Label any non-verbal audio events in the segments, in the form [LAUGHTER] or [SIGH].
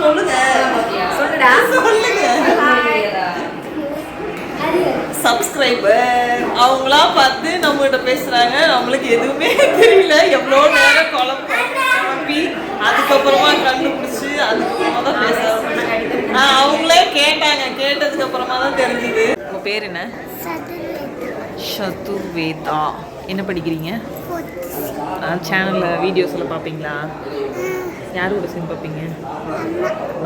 சொல்லுங்க. சொல்லுடா. சொல்லுங்க. சப்ஸ்கிரைபர் அவங்களா பார்த்து நம்மகிட்ட பேசுறாங்க. நம்மளுக்கு எதுவுமே தெரியல. எவ்வளோ நேரம் குழம்பு குழப்பி அதுக்கப்புறமா கண்டுபிடிச்சு அதுக்கப்புறமா தான் பேச அவங்களே கேட்டாங்க. கேட்டதுக்கு அப்புறமா தான் தெரிஞ்சுது. உங்க பேர் என்ன? சதுர்வேதா. என்ன படிக்கிறீங்க? சேனலில் வீடியோஸில் பார்ப்பீங்களா? யார் கூட சேர்ந்து பார்ப்பீங்க?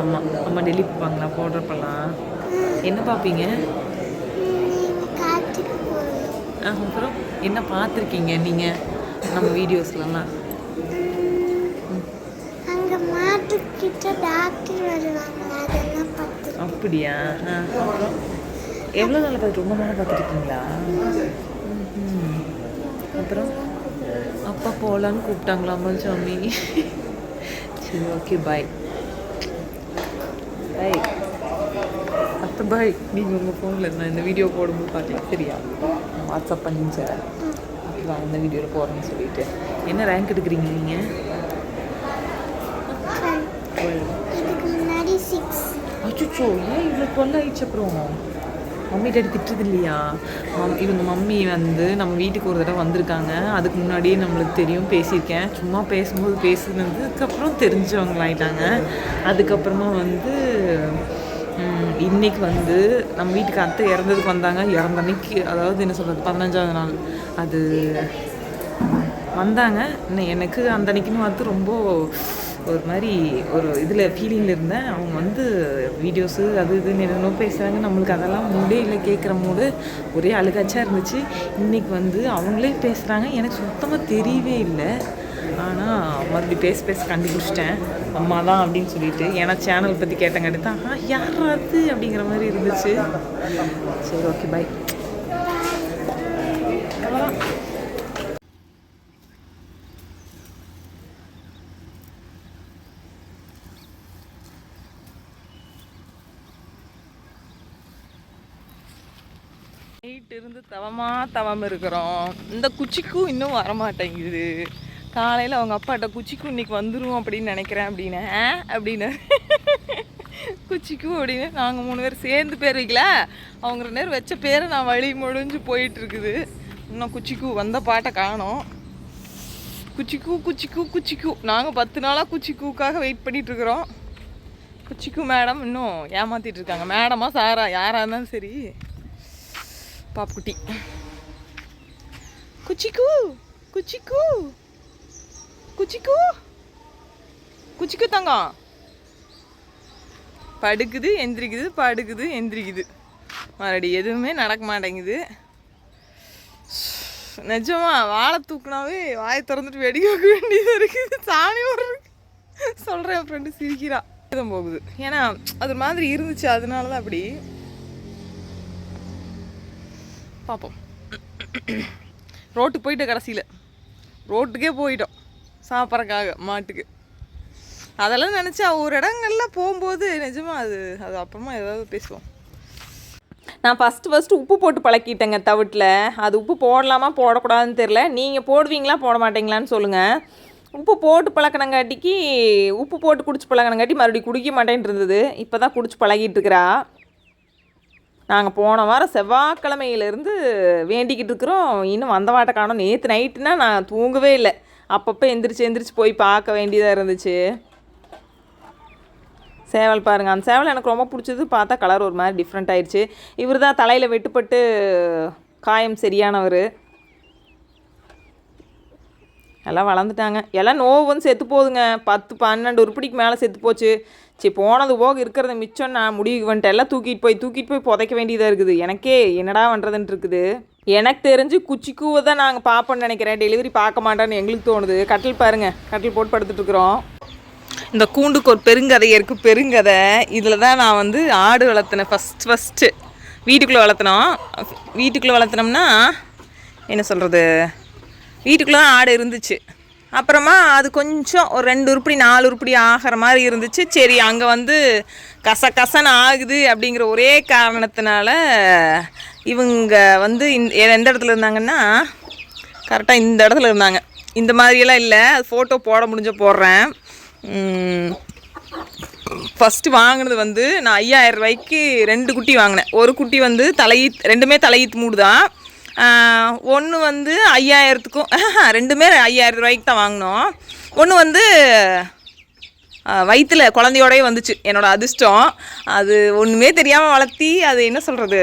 அம்மா அம்மா டெல்லி பார்ப்பாங்களா போடுறப்பெல்லாம் என்ன பார்ப்பீங்க? ஆ, அப்புறம் என்ன பார்த்துருக்கீங்க நீங்கள் நம்ம வீடியோஸ்லலாம். அப்படியா? ஆ அப்புறம் எவ்வளோ நாள் பார்த்து ரொம்ப நாளாக பார்த்துருக்கீங்களா? அப்புறம் அப்பா போகலான்னு கூப்பிட்டாங்களாமா சாமி? சரி ஓகே பாய் பாய் அத்தை பாய் நீங்கள் உங்கள் ஃபோனில் நான் இந்த வீடியோ போடும்போது பார்க்கலாம். சரியா? நான் வாட்ஸ்அப் பண்ணி சார் அப்புறம் அந்த வீடியோவில் போடுறேன்னு சொல்லிட்டு. என்ன ரேங்க் எடுக்கிறீங்க நீங்கள் இதுக்கு முன்னாடி சிக்ஸ் அச்சோ ஏன் இவ்வளோ டுவெல் ஆயிடுச்சு அப்புறம்? மம்மி டேடி திட்டுறது இல்லையா மம் இவங்க மம்மி வந்து நம்ம வீட்டுக்கு ஒரு தடவை வந்திருக்காங்க. அதுக்கு முன்னாடியே நம்மளுக்கு தெரியும் பேசியிருக்கேன். சும்மா பேசும்போது பேசுனதுக்கப்புறம் தெரிஞ்சவங்களாயிட்டாங்க. அதுக்கப்புறமா வந்து இன்னைக்கு வந்து நம்ம வீட்டுக்கு அத்தை இறந்ததுக்கு வந்தாங்க. இறந்த அன்னைக்கு அதாவது என்ன சொல்கிறது பதினஞ்சாவது நாள். அது வந்தாங்க. எனக்கு அந்த அன்னைக்குன்னு பார்த்து ரொம்ப ஒரு மாதிரி ஒரு இதில் ஃபீலிங்கில் இருந்தேன். அவங்க வந்து வீடியோஸு அது இதுன்னு என்னென்னோ பேசுகிறாங்க நம்மளுக்கு அதெல்லாம் மூடே இல்லை கேட்குற மூடு ஒரே அழுகாச்சாக இருந்துச்சு. இன்றைக்கி வந்து அவங்களே பேசுகிறாங்க எனக்கு சுத்தமாக தெரியவே இல்லை. ஆனால் மறுபடியும் பேச பேச கண்டுபிடிச்சிட்டேன். அம்மா தான் அப்படின்னு சொல்லிட்டு. ஏன்னா சேனல் பற்றி கேட்டங்காட்டி தான் ஆ யார் அது? அப்படிங்கிற மாதிரி இருந்துச்சு. சரி ஓகே பை நைட் இருந்து தவமாக தவம் இருக்கிறோம். இந்த குச்சிக்கும் இன்னும் வரமாட்டேங்குது. காலையில் அவங்க அப்பாட்ட குச்சிக்கும் இன்னைக்கு வந்துரும் அப்படின்னு நினைக்கிறேன் அப்படின்னு அப்படின்னு. குச்சிக்கும் அப்படின்னு நாங்கள் மூணு பேர் சேர்ந்து பேர் வைக்கல. அவங்க ரெண்டு பேர் வச்ச பேரை நான் வழி முடிஞ்சு போயிட்டுருக்குது. இன்னும் குச்சிக்கு வந்த பாட்டை காணோம். குச்சிக்கு குச்சிக்கு குச்சிக்கு நாங்கள் பத்து நாளாக குச்சிக்குக்காக வெயிட் பண்ணிகிட்ருக்குறோம் குச்சிக்கு மேடம் இன்னும் ஏமாற்றிட்டு இருக்காங்க மேடமா சாரா யாராக இருந்தாலும் சரி. பாப்புக்குட்டி குச்சிக்கு குச்சிக்கு குச்சிக்கு குச்சிக்கு தங்கம் படுக்குது எந்திரிக்குது படுக்குது எந்திரிக்குது. மறுபடி எதுவுமே நடக்க மாட்டேங்குது. நிஜமா வாழை தூக்குனாவே வாயை திறந்துட்டு வெடி வைக்க வேண்டியதாக இருக்குது. சாணி ஒரு சொல்கிறேன் என் ஃப்ரெண்டு சிரிக்கிறா. போகுது. ஏன்னா அது மாதிரி இருந்துச்சு. அதனால தான் அப்படி பார்ப்போம் ரோட்டுக்கு போயிட்டோம் கடைசியில். ரோட்டுக்கே போயிட்டோம். சாப்பிட்றக்காக மாட்டுக்கு. அதெல்லாம் நினச்சா ஒரு இடங்கள்ல போகும்போது நிஜமாக அது அது அப்புறமா ஏதாவது பேசுவோம். நான் ஃபஸ்ட்டு ஃபஸ்ட்டு உப்பு போட்டு பழக்கிட்டேங்க தவிட்டில். அது உப்பு போடலாமா போடக்கூடாதுன்னு தெரில நீங்கள் போடுவீங்களா போட மாட்டீங்களான்னு சொல்லுங்கள் உப்பு போட்டு பழக்கினங்காட்டிக்கு உப்பு போட்டு குடிச்சு பழக்கினங்காட்டி மறுபடியும் குடிக்க மாட்டேன்ட்டு இருந்தது. இப்போ தான் குடிச்சு பழகிட்டு இருக்கிறா. நாங்கள் போன வாரம் செவ்வாய்க்கிழமையிலேருந்து வேண்டிக்கிட்டு இருக்கிறோம். இன்னும் வந்த வாட்டை காணும். நேற்று நைட்டுனா நான் தூங்கவே இல்லை. அப்பப்போ எந்திரிச்சு எந்திரிச்சு போய் பார்க்க வேண்டியதாக இருந்துச்சு. சேவல் பாருங்கள் அந்த சேவல் எனக்கு ரொம்ப பிடிச்சது. பார்த்தா கலர் ஒரு மாதிரி டிஃப்ரெண்ட் ஆயிடுச்சு இவர் தான் தலையில் வெட்டுப்பட்டு காயம் சரியானவர். எல்லாம் வளர்ந்துட்டாங்க. எல்லாம் நோவு வந்து செத்து போகுதுங்க. பத்து பன்னெண்டு உருப்படிக்கு மேலே செத்து போச்சு. சரி போனது போக இருக்கிறத மிச்சம் நான் முடிவுக்கு வந்துட்டு எல்லாம் தூக்கிட்டு போய் தூக்கிட்டு போய் புதைக்க வேண்டியதாக இருக்குது. எனக்கே என்னடா பண்ணுறதுன்ட்டு இருக்குது. எனக்கு தெரிஞ்சு குச்சிக்கூவை தான் நாங்கள் பார்ப்போம்னு நினைக்கிறேன். டெலிவரி பார்க்க மாட்டோன்னு எங்களுக்கு தோணுது. கட்டில் பாருங்கள் கட்டில் போட்டு படுத்துட்ருக்குறோம் இந்த கூண்டுக்கு ஒரு பெருங்கதை இருக்குது பெருங்கதை. இதில் தான் நான் வந்து ஆடு வளர்த்தினேன். ஃபஸ்ட் ஃபஸ்ட்டு வீட்டுக்குள்ளே வளர்த்தினோம். வீட்டுக்குள்ளே வளர்த்தினோம்னா என்ன சொல்கிறது வீட்டுக்குள்ளே தான் ஆடு இருந்துச்சு. அப்புறமா அது கொஞ்சம் ஒரு ரெண்டு உருப்படி நாலு உருப்படி ஆகிற மாதிரி இருந்துச்சு. சரி அங்கே வந்து கச கசன்னு ஆகுது அப்படிங்கிற ஒரே காரணத்தினால இவங்க வந்து இந்த எந்த இடத்துல இருந்தாங்கன்னா கரெக்டாக இந்த இடத்துல இருந்தாங்க. இந்த மாதிரியெல்லாம் இல்லை. அது ஃபோட்டோ போட முடிஞ்ச போடுறேன். ஃபஸ்ட்டு வாங்கினது வந்து நான் ஐயாயிரம் ரூபாய்க்கு ரெண்டு குட்டி வாங்கினேன். ஒரு குட்டி வந்து தலையீத் ரெண்டுமே தலையீத்து மூடு தான் ஒன்று வந்து ஐயாயிரத்துக்கும் ரெண்டுமே ஐயாயிரம் ரூபாய்க்கு தான் வாங்கினோம். ஒன்று வந்து வயிற்றில் குழந்தையோடயே வந்துச்சு என்னோடய அதிர்ஷ்டம். அது ஒன்றுமே தெரியாமல் வளர்த்தி அது என்ன சொல்கிறது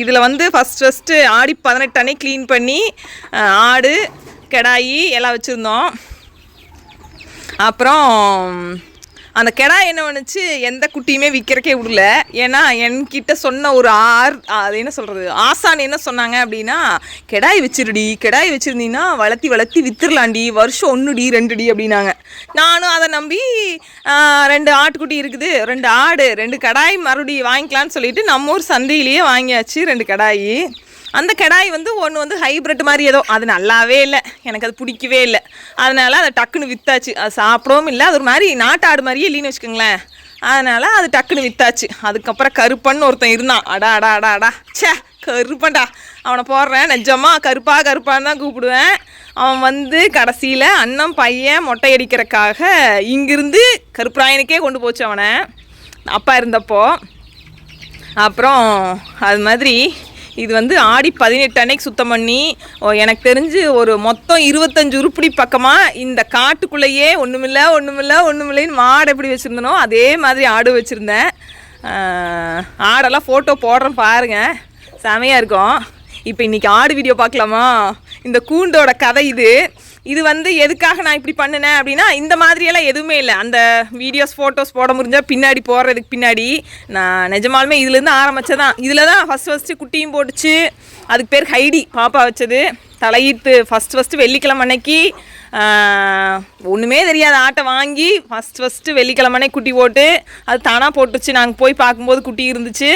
இதில் வந்து ஃபஸ்ட் ஃபஸ்ட்டு ஆடி பதினெட்டு அன்னைக்கு க்ளீன் பண்ணி ஆடு கெடாயி எல்லாம் வச்சுருந்தோம். அப்புறம் அந்த கெடா என்ன பண்ணுச்சு எந்த குட்டியுமே விற்கிறக்கே விடல. ஏன்னா என்கிட்ட சொன்ன ஒரு ஆர் அது என்ன சொல்கிறது ஆசான் என்ன சொன்னாங்க அப்படின்னா கெடாய் வச்சிருடி கெடாய் வச்சுருந்தீங்கன்னா வளர்த்தி வளர்த்தி வித்துடலாண்டி வருஷம் ஒன்றுடி ரெண்டுடி அப்படின்னாங்க. நானும் அதை நம்பி ரெண்டு ஆட்டுக்குட்டி இருக்குது ரெண்டு ஆடு ரெண்டு கடாய் மறுபடியும் வாங்கிக்கலான்னு சொல்லிட்டு நம்ம ஊர் சந்தையிலேயே வாங்கியாச்சு ரெண்டு கடாயி. அந்த கடாய் வந்து ஒன்று வந்து ஹைப்ரிட் மாதிரி ஏதோ அது நல்லாவே இல்லை. எனக்கு அது பிடிக்கவே இல்லை. அதனால் அதை டக்குன்னு விற்றாச்சு அது சாப்பிடவும் இல்லை. அது ஒரு மாதிரி நாட்டாடு மாதிரியே இல்லைன்னு வச்சுக்கோங்களேன். அதனால் அது டக்குன்னு விற்றாச்சு அதுக்கப்புறம் கருப்பன்னு ஒருத்தன் இருந்தான். அடா அடா அடா அடா. ச்சே கருப்பன்டா. அவனை போடுறேன். நிஜமாக கருப்பா கருப்பான்னு தான் கூப்பிடுவேன். அவன் வந்து கடைசியில் அண்ணன் பையன் மொட்டை அடிக்கிறக்காக இங்கிருந்து கருப்பராயனுக்கே கொண்டு போச்சு அவனை. அப்பா இருந்தப்போ. அப்புறம் அது மாதிரி இது வந்து ஆடி பதினெட்டு அன்னைக்கு சுத்தம் பண்ணி ஓ, எனக்கு தெரிஞ்சு ஒரு மொத்தம் இருபத்தஞ்சு உருப்படி பக்கமாக இந்த காட்டுக்குள்ளேயே ஒன்றுமில்ல ஒன்றுமில்ல ஒன்றுமில்லைன்னு மாடு எப்படி வச்சுருந்தனோ அதே மாதிரி ஆடு வச்சுருந்தேன். ஆடெல்லாம் ஃபோட்டோ போடுறேன் பாருங்கள் செமையாக இருக்கும். இப்போ இன்றைக்கி ஆடு வீடியோ பார்க்கலாமா? இந்த கூண்டோட கதை இது. இது வந்து எதுக்காக நான் இப்படி பண்ணினேன் அப்படின்னா இந்த மாதிரியெல்லாம் எதுவுமே இல்லை. அந்த வீடியோஸ் ஃபோட்டோஸ் போட முடிஞ்சால் பின்னாடி போடுறதுக்கு பின்னாடி நான் நிஜமாலுமே இதுலேருந்து ஆரம்பித்ததான் இதில் தான் ஃபஸ்ட் ஃபஸ்ட்டு குட்டியும் போட்டுச்சு. அதுக்கு பேர் ஹைடி பாப்பா வச்சது. தலையீத்து ஃபஸ்ட் ஃபஸ்ட்டு வெள்ளிக்கிழமை அன்னைக்கு ஒன்றுமே தெரியாத. ஆட்டை வாங்கி ஃபஸ்ட் ஃபஸ்ட்டு வெள்ளிக்கிழமனே குட்டி போட்டு அது தானாக போட்டுச்சு நாங்கள் போய் பார்க்கும்போது குட்டி இருந்துச்சு.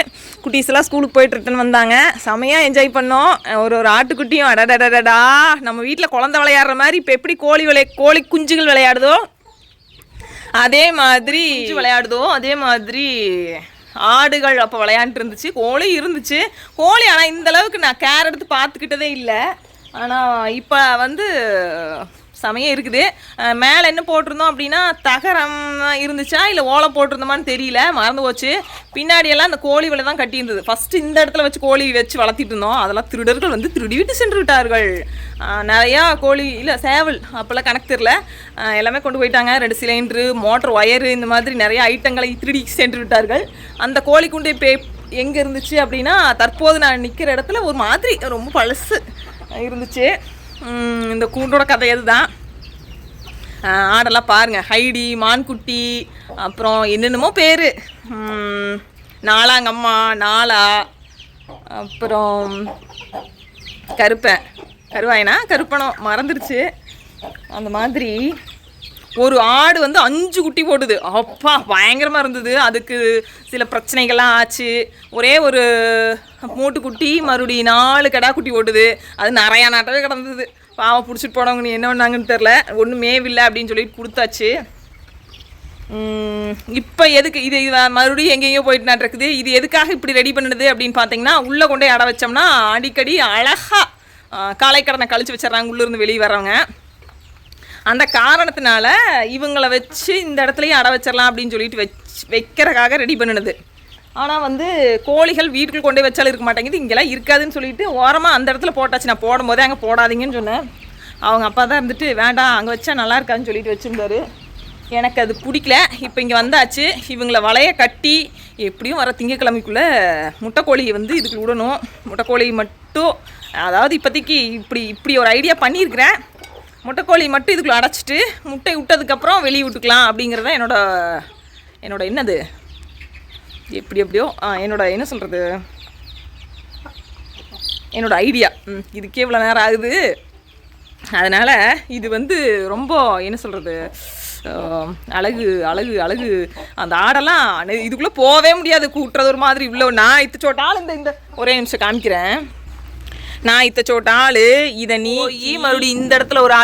குட்டீஸ் எல்லாம் ஸ்கூலுக்கு போயிட்டு ரிட்டன் வந்தாங்க. செமையாக என்ஜாய் பண்ணோம். ஒரு ஒரு ஆட்டுக்குட்டியும் அடடடடா நம்ம வீட்டில் குழந்தை விளையாடுற மாதிரி இப்போ எப்படி கோழி விளை கோழி குஞ்சுகள் விளையாடுதோ அதே மாதிரி விளையாடுதோ அதே மாதிரி ஆடுகள் அப்போ விளையாண்டு இருந்துச்சு. கோழி இருந்துச்சு. கோழி ஆனால் இந்த அளவுக்கு நான் கேர் எடுத்து பார்த்துக்கிட்டதே இல்லை. ஆனால் இப்போ வந்து சமயம் இருக்குது. மேலே என்ன போட்டிருந்தோம் அப்படின்னா தகரம் இருந்துச்சா இல்லை ஓலை போட்டிருந்தோமான்னு தெரியல மறந்து போச்சு. பின்னாடியெல்லாம் அந்த கோழி விலை தான் கட்டியிருந்தது. ஃபஸ்ட்டு இந்த இடத்துல வச்சு கோழி வச்சு வளர்த்திட்டு இருந்தோம். அதெல்லாம் திருடர்கள் வந்து திருடிவிட்டு சென்று விட்டார்கள் நிறையா கோழி இல்லை சேவல் அப்போல்லாம் கணக்கு தெரில எல்லாமே கொண்டு போயிட்டாங்க. ரெண்டு சிலிண்டரு மோட்டர் ஒயரு இந்த மாதிரி நிறைய ஐட்டங்களை திருடி சென்று விட்டார்கள் அந்த கோழி குண்டு இப்போ எங்கே இருந்துச்சு அப்படின்னா தற்போது நான் நிற்கிற இடத்துல ஒரு மாதிரி ரொம்ப பழசு இருந்துச்சு. இந்த கூண்டோட கதை அதுதான். ஆடெல்லாம் பாருங்க. ஹைடி மான்குட்டி அப்புறம் என்னென்னமோ பேர். நாலாங்கம்மா நாலா அப்புறம் கருப்பன். கருவாயனா கருப்பனம் மறந்துடுச்சு அந்த மாதிரி ஒரு ஆடு வந்து அஞ்சு குட்டி போடுது அப்பா பயங்கரமாக இருந்தது. அதுக்கு சில பிரச்சனைகள்லாம் ஆச்சு. ஒரே ஒரு மூட்டுக்குட்டி மறுபடியும் நாலு கடா குட்டி ஓட்டுது அது நிறையா நாட்டவே கிடந்தது. பாவம் பிடிச்சிட்டு போனவங்க நீ என்ன பண்ணாங்கன்னு தெரில ஒன்றும் மேவில்லை அப்படின்னு சொல்லிட்டு கொடுத்தாச்சு. இப்போ எதுக்கு? இது மறுபடியும் எங்கேயோ போயிட்டு நாட்டிருக்குது இது எதுக்காக இப்படி ரெடி பண்ணுது அப்படின்னு பார்த்தீங்கன்னா உள்ளே கொண்டே அடை வச்சோம்னா அடிக்கடி அழகாக காலைக்கடனை கழிச்சு வச்சிடுறாங்க. உள்ளேருந்து வெளியே வர்றவங்க. அந்த காரணத்தினால இவங்களை வச்சு இந்த இடத்துலையும் அடை வச்சிடலாம் அப்படின்னு சொல்லிட்டு வச்சு வைக்கிறக்காக ரெடி பண்ணினது. ஆனால் வந்து கோழிகள் வீட்டுக்குள் கொண்டே வச்சாலும் இருக்க மாட்டேங்குது. இங்கெல்லாம் இருக்காதுன்னு சொல்லிட்டு ஓரமாக அந்த இடத்துல போட்டாச்சு. நான் போடும்போதே அங்கே போடாதீங்கன்னு சொன்னேன். அவங்க அப்பா தான் இருந்துட்டு வேண்டாம் அங்கே வச்சா நல்லா இருக்காதுன்னு சொல்லிட்டு வச்சுருந்தாரு. எனக்கு அது பிடிக்கல. இப்போ இங்கே வந்தாச்சு. இவங்கள வலைய கட்டி எப்படியும் வர திங்கக்கிழமைக்குள்ளே முட்டைக்கோழியை வந்து இதுக்கு விடணும். முட்டைக்கோழி மட்டும் அதாவது இப்போதைக்கு இப்படி இப்படி ஒரு ஐடியா பண்ணியிருக்கிறேன். முட்டைக்கோழி மட்டும் இதுக்குள்ளே அடைச்சிட்டு முட்டை விட்டதுக்கப்புறம் வெளியே விட்டுக்கலாம் அப்படிங்கிறது தான் என்னோட என்னோட என்னது? எப்படி எப்படியோ என்னோட என்ன சொல்கிறது என்னோட ஐடியா ம் இதுக்கே இவ்வளோ நேரம் ஆகுது. அதனால் இது வந்து ரொம்ப என்ன சொல்கிறது அழகு அழகு அழகு. அந்த ஆடெல்லாம் இதுக்குள்ளே போகவே முடியாது. கூட்டுறது ஒரு மாதிரி இவ்வளோ நான் இத்துச்சோட்டாலும் இந்த இந்த ஒரே நிமிஷம் காமிக்கிறேன். நான் இத்த சோட்டால் இதை நீ மறுபடியும் இந்த இடத்துல ஒரு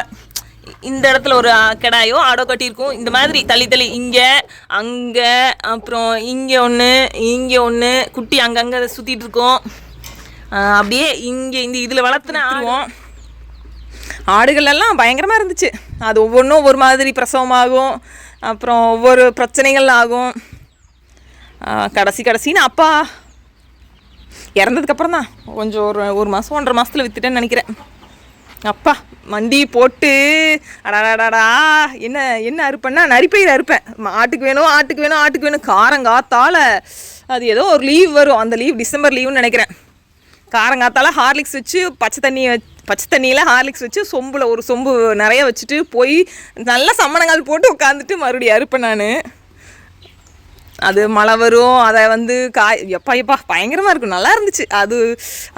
இந்த இடத்துல ஒரு கிடாயோ ஆடோ கட்டியிருக்கும். இந்த மாதிரி தள்ளி தள்ளி இங்கே அங்கே அப்புறம் இங்கே ஒன்று இங்கே ஒன்று குட்டி அங்கங்கே சுற்றிட்டு இருக்கோம். அப்படியே இங்கே இந்த இதில் வளர்த்துன ஆடுவோம் ஆடுகள் எல்லாம் பயங்கரமாக இருந்துச்சு. அது ஒவ்வொன்றும் ஒவ்வொரு மாதிரி பிரசவமாகும். அப்புறம் ஒவ்வொரு பிரச்சனைகள் ஆகும். கடைசி கடைசின்னு அப்பா இறந்ததுக்கப்புறம் தான் கொஞ்சம் ஒரு ஒரு மாதம் ஒன்றரை மாதத்தில் விற்றுட்டேன்னு நினைக்கிறேன். அப்பா மண்டி போட்டு அடாடாடாடா என்ன என்ன அறுப்பேன்னா நரிப்பயிர் அறுப்பேன். ஆட்டுக்கு வேணும் ஆட்டுக்கு வேணும் ஆட்டுக்கு வேணும் காரங்காத்தால் அது ஏதோ ஒரு லீவ் வரும். அந்த லீவ் டிசம்பர் லீவுன்னு நினைக்கிறேன். காரங்காத்தால் ஹார்லிக்ஸ் வச்சு பச்சை தண்ணி பச்சை தண்ணியில் ஹார்லிக்ஸ் வச்சு சொம்பில் ஒரு சொம்பு நிறைய வச்சுட்டு போய் நல்லா சம்மணங்கால் போட்டு உட்காந்துட்டு மறுபடியும் அறுப்பேன் நான். அது மழை வரும் அதை வந்து காய் எப்பா எப்பா பயங்கரமாக இருக்கும். நல்லா இருந்துச்சு. அது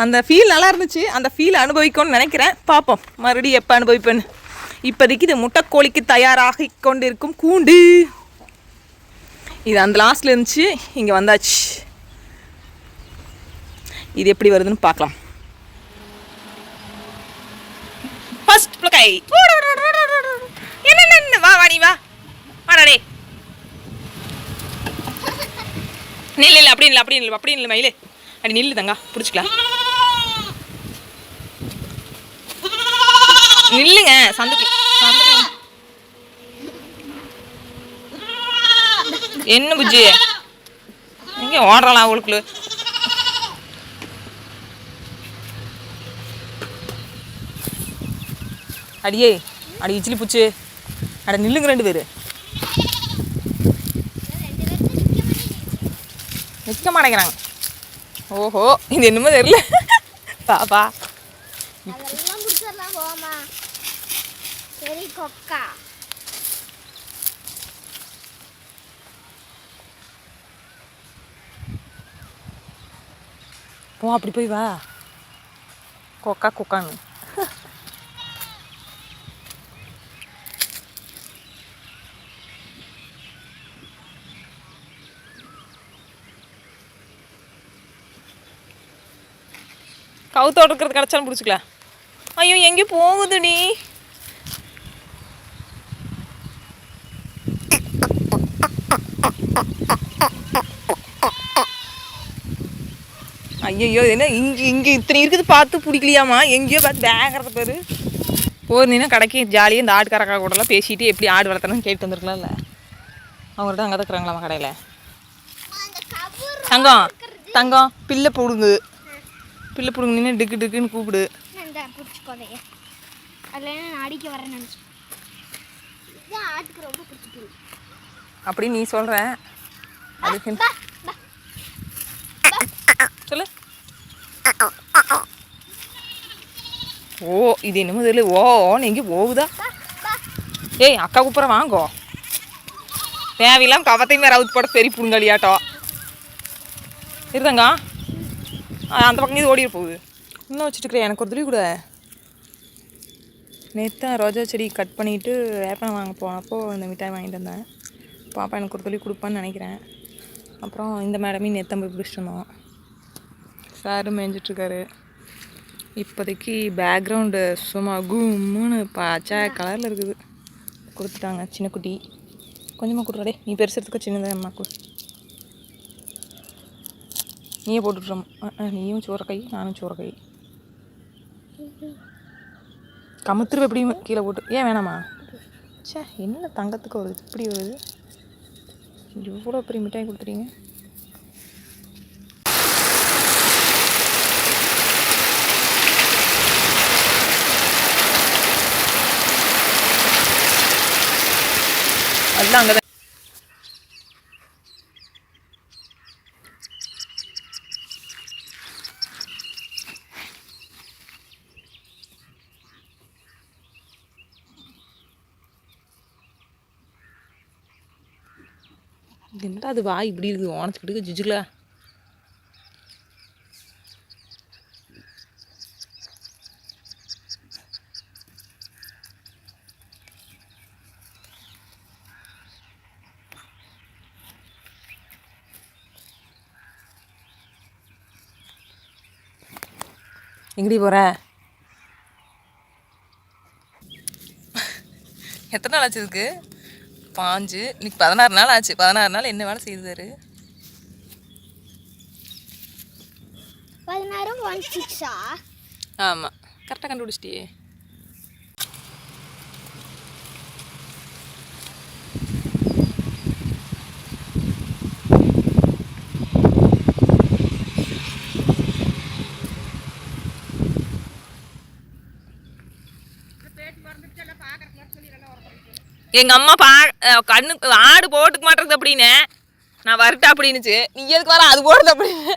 அந்த ஃபீல் நல்லா இருந்துச்சு. அந்த ஃபீல் அனுபவிக்கும்னு நினைக்கிறேன். பார்ப்போம். மறுபடியும் எப்போ அனுபவிப்பேன்னு. இப்போதைக்கு இது முட்டைக்கோழிக்கு தயாராகி கொண்டிருக்கும் கூண்டு. இது அந்த லாஸ்ட்டில் இருந்துச்சு. இங்கே வந்தாச்சு. இது எப்படி வருதுன்னு பார்க்கலாம். ஃபர்ஸ்ட் என்ன என்ன, வா வாணி வா. வாடா நில்லு இல்லை அப்படி இல்லை அப்படி இல்லை அப்படி இல்லை மயிலே. அடி நில்லு தங்கா பிடிச்சிக்கலாம். நில்லுங்க சந்துக்கு சந்துக்கு. என்ன புஜ்ஜி? எங்கே ஓடுறலாம் அவளுக்குள்ள? அடியே அடி இச்சிலி பூச்சி. அட நில்லுங்க ரெண்டு பேர். நிற்க மாட்டேங்கிறாங்க. ஓஹோ இது என்னமோ தெரியல. பாப்பா. சரி கொக்கா. போ அப்படி போய் வா. கொக்கா கொக்கான்னு கவுத்தோடு இருக்கிறது கிடச்சாலும் பிடிச்சிக்கலாம். ஐயோ எங்கே போகுதுடி ஐயோ என்ன இங்கே இங்கே இத்தனை இருக்குது பார்த்து பிடிக்கலையாமா எங்கேயோ பார்த்து வேகிறத பேர். போயிருந்தீங்கன்னா கடைக்கு ஜாலியாக இந்த ஆட்டுக்காரக்கா கூடலாம் பேசிட்டு எப்படி ஆடு வளர்த்தணும்னு கேட்டு வந்திருக்கலாம்ல. அவங்கள்ட்ட அங்கே தான் இருக்கிறாங்களாம்மா கடையில். தங்கம் தங்கம் பிள்ளை போடுங்க. பிள்ளை பிடுங்கு நின்று டிக்கு டிக்குன்னு கூப்பிடு. பிடிச்சிக்கோதைய. அதில் நான் அடிக்க வரேன்னு நினச்சி இதுதான் ஆட்டுக்கு ரொம்ப பிடிச்சிருக்கு. அப்படின்னு நீ சொல்கிற அதுக்கு சொல்லு. ஓ இது என்னமோ தெரியல. ஓ ஓன்னு எங்கே போகுதா? ஏய் அக்கா கூப்பிட்ற வாங்கோ. தேவையில்லாம கவத்தையும் வேற அவுத்து போட பெரிய புடுங்கலியாட்டம் இருதாங்க அந்த பக்கம் இது ஓடிட போகுது. இன்னும் வச்சுட்டுக்கிறேன் எனக்கு ஒரு துளி கூட. நேற்று ரோஜா செடி கட் பண்ணிவிட்டு வேப்பனை வாங்க போனப்போ இந்த மிட்டாய் வாங்கிட்டு வந்தேன். பாப்பா எனக்கு ஒரு துளி கொடுப்பான்னு நினைக்கிறேன். அப்புறம் இந்த மேடமே நேற்று போய் பிடிச்சிட்டு வந்தோம். சாரு மேய்ஞ்சிட்ருக்காரு. இப்போதைக்கு பேக்ரவுண்டு சும்மா கும்முன்னு பச்சை கலரில் இருக்குது. கொடுத்துட்டாங்க சின்ன குட்டி. கொஞ்சமாக கொடுறாடே நீ பெருசுறதுக்கு சின்னதாக அம்மா கொடு. நீயே போட்டுட்றோம் நீயும் சோறக்கை நானும் சோறக்கை கமுத்துருவ எப்படியும் கீழே போட்டு. ஏன் வேணாமா? ச்சே என்ன தங்கத்துக்கு வருது? இப்படி வருது? இவ்வளோ பெரிய மிட்டாய் கொடுத்துறீங்க அதெல்லாம் அங்கே என்னடா அது வாய் இப்படி இருக்குது உனச்சுக்கிட்டு ஜிஜுல. எங்கடி போகிற எத்தனை நாள் ஆச்சு இருக்கு பாஞ்சு. இன்னைக்கு பதினாறு நாள் ஆச்சு. பதினாறு நாள் என்ன வேலை செய்தாரு? பதினாறு ஒன் சிக்ஸா ஆமாம் கரெக்டாக கண்டுபிடிச்சிட்டியே. எங்கள் அம்மா பா கண்ணு ஆடு போட்டுக்க மாட்டேங்குது அப்படின்னு. நான் வரட்டா அப்படின்னுச்சு. நீ எதுக்கு வர அது போடுறது அப்படின்னு.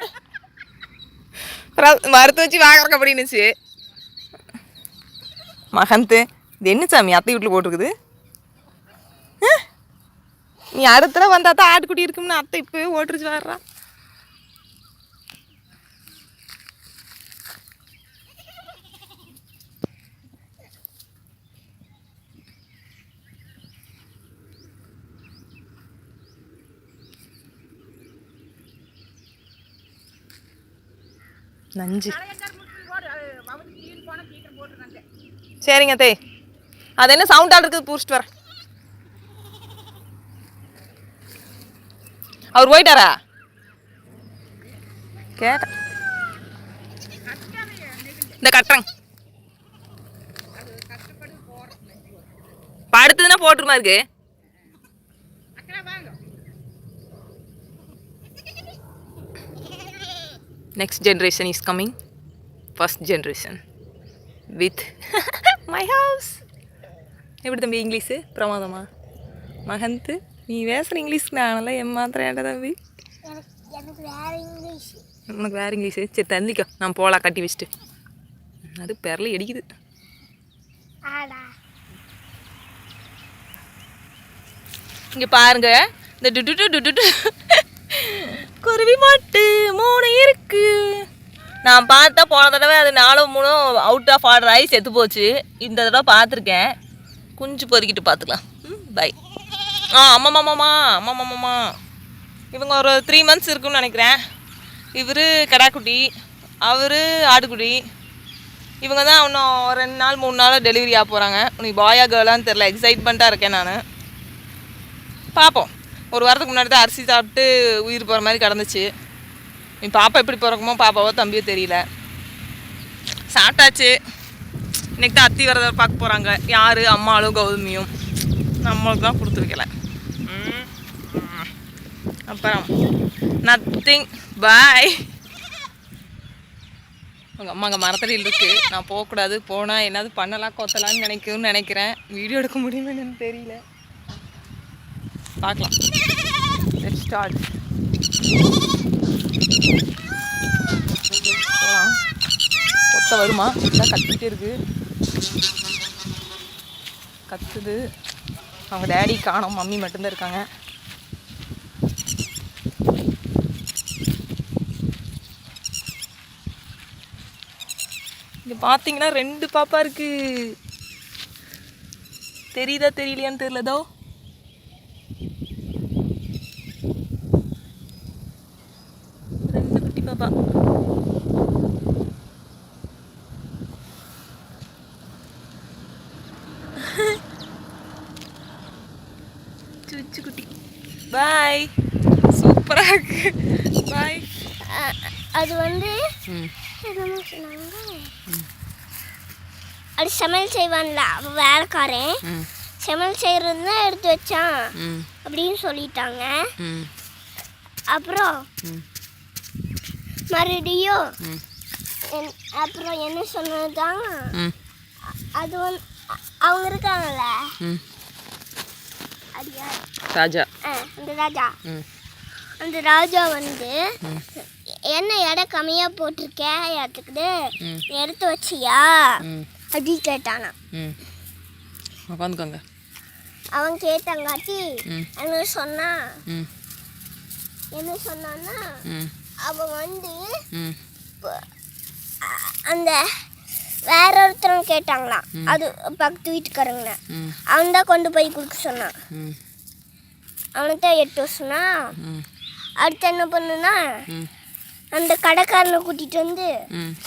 அப்புறம் மறுத்து வச்சு வாங்குறக்கு அப்படின்னுச்சு. மகந்த் இது என்ன சாமி அத்தை வீட்டில் போட்டிருக்குது? நீ அடுத்த வந்தால் தான் ஆட்டுக்குட்டி இருக்கும்னு அத்தை இப்போவே ஓட்டுருச்சு வர்றான் நஞ்சு. சரிங்க தே. அது என்ன சவுண்ட் ஆள் இருக்குது? பூச்சிட்டு வரேன் அவர் போயிட்டாரா? கேட்ட இந்த கட்டுறேன். படுத்ததுன்னா போட்டுருமா இருக்கு? Next generation is coming. First generation. With [LAUGHS] my house. எப்படி தம்பி இங்கிலீஷு? பிரமாதமா? மகந்த் நீ பேசுகிற இங்கிலீஷ்க்கு நானெல்லாம் தம்பி எனக்கு வேற இங்கிலீஷ் உனக்கு வேறு இங்கிலீஷு. சரி தந்திக்கோ. நான் போகலாம் கட்டி வச்சுட்டு. அது பெரல அடிக்குது இங்கே பாருங்க. இந்த டுட்டு டுட்டு குருவி மாட்டு மூணு இருக்கு. நான் பார்த்தா போன தடவை அது நாலும் மூணும் அவுட் ஆஃப் ஆர்டர் ஆகி செத்து போச்சு. இந்த தடவை பார்த்துருக்கேன். குஞ்சு பொறுக்கிட்டு பார்த்துக்கலாம். ம் பை ஆ அம்மா ஆமாம்மா அம்மா ஆமாம்மா இவங்க ஒரு த்ரீ மந்த்ஸ் இருக்குன்னு நினைக்கிறேன். இவர் கடாக்குட்டி அவர் ஆடுக்குடி இவங்க தான் இன்னும் ஒரு ரெண்டு நாள் மூணு நாள் டெலிவரி ஆக போகிறாங்க உனக்கு பாயா கேர்ளான்னு தெரில எக்ஸைட்மெண்ட்டாக இருக்கேன் நான். பார்ப்போம். ஒரு வாரத்துக்கு முன்னாடி தான் அரிசி சாப்பிட்டு உயிர் போகிற மாதிரி கிடந்துச்சு. என் பாப்பா எப்படி பிறக்குமோ பாப்பாவோ தம்பியோ தெரியல. சாப்பிட்டாச்சு. இன்னைக்கு தான் அத்தி வரதை பார்க்க போகிறாங்க யார்? அம்மாளும் கௌதமியும். நம்மளுக்கு தான் கொடுத்து வைக்கல. அப்புறம் நத்திங் பாய் உங்கள் அம்மா அங்கே மரத்தடியில் இருக்கு. நான் போகக்கூடாது. போனால் என்னது பண்ணலாம் கொத்தலாம்னு நினைக்கும்னு நினைக்கிறேன். வீடியோ எடுக்க முடியுமா என்னன்னு தெரியல. பார்க்கலாம். லெட் ஸ்டார்ட் போகலாம் கொத்த வருமா? இதான் கத்திட்டே இருக்கு. கத்துது. அவங்க டேடி காணோம். மம்மி மட்டும்தான் இருக்காங்க. இங்க பார்த்தீங்கன்னா ரெண்டு பாப்பா இருக்கு. தெரியுதா தெரியலையான்னு தெரியலதோ ரெண்டு குட்டி பாப்பா சுச்சு குட்டி பாய் இருக்கு பாய் அது வந்து என்னமோ சொன்னாங்க? அது சமையல் செய்வான்ல அவன் வேலைக்காரன். சமையல் செய்கிறது தான் எடுத்து வச்சான் அப்படின்னு சொல்லிட்டாங்க. அப்புறம் மறுபடியும் அப்புறம் என்ன சொன்னதுதான்? அது வந்து அவங்க இருக்காங்கல்ல? ராஜா. ஆ, அந்த ராஜா. அந்த ராஜா வந்து. என்ன எடை கம்மியாக போட்டிருக்க? ம். எடுத்து வச்சியா? அப்படி கேட்டானா உட்காந்துக்கோங்க அவன் கேட்டாங்காட்டி என்ன சொன்னா? என்ன சொன்னான்னா அவன் வந்து அந்த வேற ஒருத்தரும் கேட்டாங்களாம் அது பக்கத்து வீட்டுக்காரங்க ம். அவன் தான் கொண்டு போய் கொடுக்க சொன்னான். ம். அவன்கிட்ட எட்டு ம். அடுத்து என்ன பண்ணுனா ம். அந்த கடைக்காரனை கூட்டிகிட்டு வந்து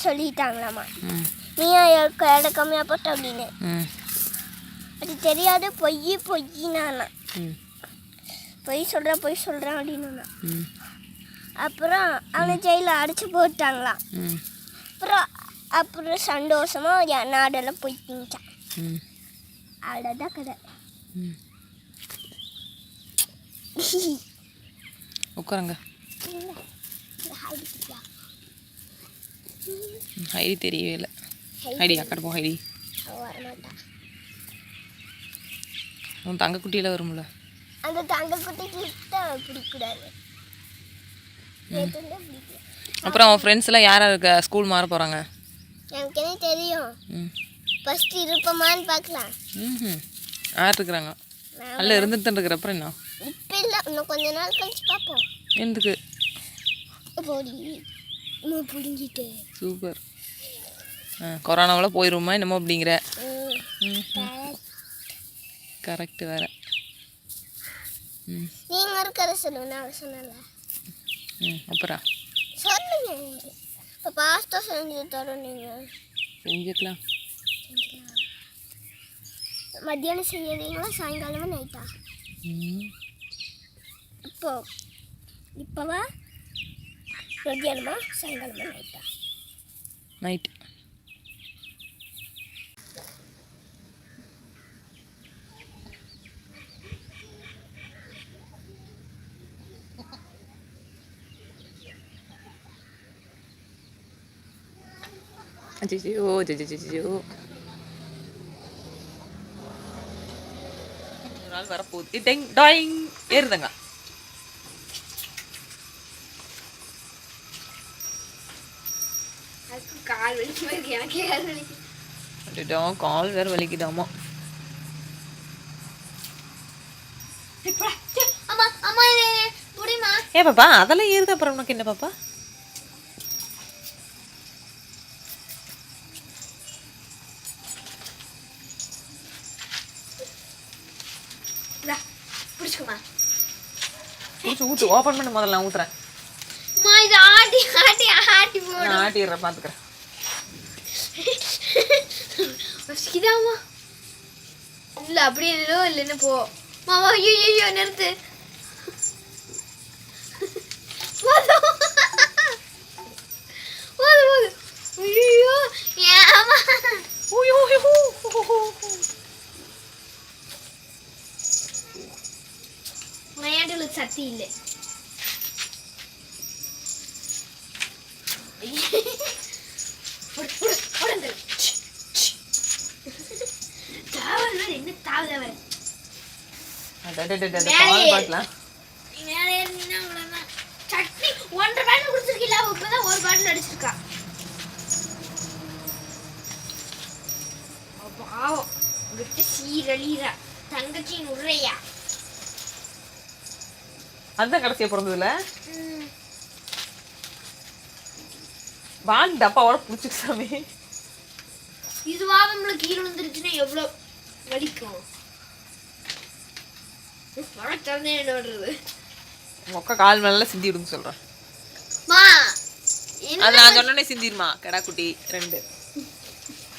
சொல்லிட்டாங்களாமா. நீ எடை கம்மியாக போட்ட அப்படின்னு. அது தெரியாது பொய் பொய்னானா. பொய் சொல்கிறேன் பொய் சொல்கிறேன் அப்படின்னு அப்புறம் அவனை ஜெயிலில் அடைச்சி போட்டாங்களாம் அப்புறம் அப்புறம் சந்தோஷமாக நாடெல்லாம் போய் திங்கிட்டான் ம். அவ்வளோதான் கதை. [LAUGHS] உட்காருங்க. ஹைடி தெரியவே இல்லை. ஹைடி அக்கட போ ஹைடி. உன் தங்க குட்டியில் வரும்ல? அந்த அப்புறம் அவன் ஃப்ரெண்ட்ஸ் எல்லாம் யார் இருக்க? ஸ்கூல் மாற போகிறாங்க எனக்கு தெரியும்? ம். ஃபர்ஸ்ட் இருப்போமான்னு பார்க்கலாம். ம் யார் இருக்கிறாங்க நல்லா இருந்துட்டு இருக்கிற அப்புறம் என்ன? இப்போ இல்லை இன்னும் கொஞ்ச நாள் கழிச்சு பார்ப்போம் எதுக்கு? பிடுங்கிட்டு. சூப்பர். கொரோனாவில் போயிடுவோமா என்னமோ அப்படிங்கிற. கரெக்டு வேற. ம். நீங்க இருக்கிற சொல்லுங்க நான் சொன்னல ம் அப்புறம் சொல்லுங்க. இப்போ பாஸ்தா செஞ்சு தரோம் நீங்க. செஞ்சுக்கலாம். Madian sa yeri na sa ang. Apo, di pa ba? Madian ba sa ang galaman na ita? Na நாள் வரப்போகுது டெங் டாயிங் ஏறுதுங்க கால் வேற வலிக்குதாமா ஏ பாப்பா அதெல்லாம் ஏறுது அப்புறம் உனக்கு என்ன பாப்பா ஊற்று ஓப்பன் பண்ணு முதல்ல நான் ஊத்துறேன். அம்மா இது ஆட்டி ஆட்டி ஆட்டி போ நான் ஆட்டிடுறேன் பார்த்துக்கிறேன் வசிக்குதாம்மா இல்லை அப்படியே இல்லோ இல்லைன்னு போ. மாமா ஐயோ ஐயோ நிறுத்து. போதும். போதும் போதும். ஐயோ ஏமா விளையாட்டுல சக்தி இல்லை என்ன தாவல் பாட்டலாம் மேலே ஏறினா அவ்வளோதான் சட்னி ஒன்றரை பாட்டில் குடிச்சிருக்கீங்களா இப்பதான் ஒரு பாட்டில் அடிச்சிருக்கா பாவம் விட்டு சீரழிறா தங்கச்சியின் உரையா அதுதான் கடைசியா பிறந்ததுல? பால் டப்பாவோட பிடிச்சிக்கு சாமி. இதுவா நம்மளுக்கு கீழே விழுந்துருச்சுன்னா எவ்வளோ வலிக்கும்? மொக்க கால் மேல சிந்தி விடுங்க அது நான் சொன்னோடனே சிந்திருமா? கடா குட்டி ரெண்டு.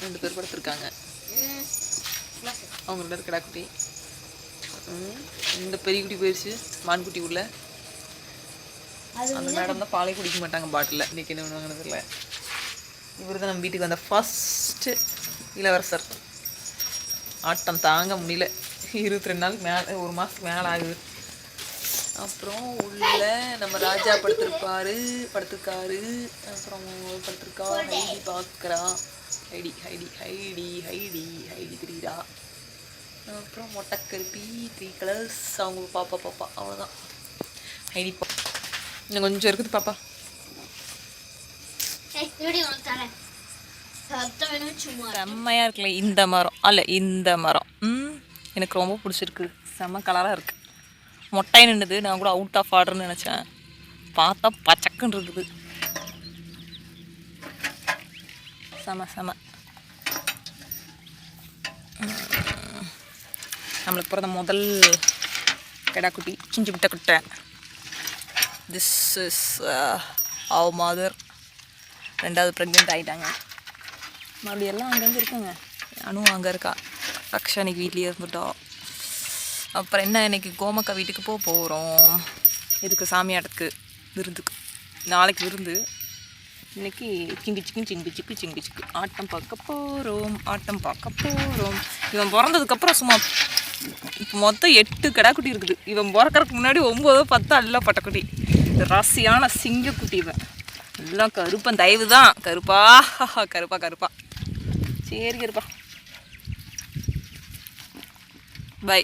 ரெண்டு பேர் படுத்திருக்காங்க. அவங்க ரெண்டு பேர் இந்த பெரிய குட்டி போயிடுச்சு மான் குட்டி உள்ள. அந்த மேடம் தான் பாலே குடிக்க மாட்டாங்க பாட்டில் இன்னைக்கு என்ன பண்ணுவாங்கன்னு தெரியல. இவர் தான் நம்ம வீட்டுக்கு வந்த ஃபஸ்ட்டு இளவரசர். ஆட்டம் தாங்க முடியல. இருபத்தி ரெண்டு நாளுக்கு மேலே ஒரு மாதத்துக்கு மேலே ஆகுது. அப்புறம் உள்ள நம்ம ராஜா படுத்திருப்பாரு படுத்திருக்காரு. அப்புறம் படுத்திருக்கா ஹைடி பார்க்குறா. ஹைடி ஹைடி ஹைடி ஹைடி ஹைடி தெரியுதா? அப்புறம் மொட்டைக்கருப்பி த்ரீ கலர்ஸ் அவங்க பாப்பா பாப்பா அவ்வளோதான் ஹைடி பா இன்னும் கொஞ்சம் இருக்குது பாப்பா. செம்மையாக இருக்குல்ல இந்த மரம். அல்ல இந்த மரம். ம் எனக்கு ரொம்ப பிடிச்சிருக்கு. செம்ம கலராக இருக்குது மொட்டை நின்றுது நான் கூட அவுட் ஆஃப் ஆர்டர்னு நினச்சேன். பார்த்தா பச்சக்குன்னு இருக்குது. செம செம. நம்மளுக்கு பிறந்த முதல் கிடாக்குட்டி சிஞ்சு விட்ட குட்டை. திஸ் இஸ் அவ மாதர் ரெண்டாவது ப்ரெக்னென்ட் ஆகிட்டாங்க மறுபடியும் எல்லாம் அங்கங்கே இருக்குங்க. அனு அங்கே இருக்கா. ரக்ஷா இன்னைக்கு வீட்லேயே இருந்துட்டோம் அப்புறம் என்ன இன்னைக்கு கோமக்கா வீட்டுக்கு போக போகிறோம் இதுக்கு சாமியாட்டத்துக்கு விருந்துக்கு. நாளைக்கு விருந்து. இன்னைக்கு சிங்கு சிக்கு சிங்கு சிக்கு சிங்கு சிக்கு ஆட்டம் பார்க்க போகிறோம் ஆட்டம் பார்க்க போகிறோம் இவன் பிறந்ததுக்கப்புறம் சும்மா இப்போ மொத்தம் எட்டு கடாக்குட்டி இருக்குது. இவன் பிறக்கறதுக்கு முன்னாடி ஒம்போதோ பத்தோ எல்லாம் பட்டக்குட்டி. ராசியான சிங்கக்குட்டி இவன். எல்லாம் கருப்பன் தயவு தான். கருப்பா கருப்பா கருப்பா. சரி கருப்பா. பை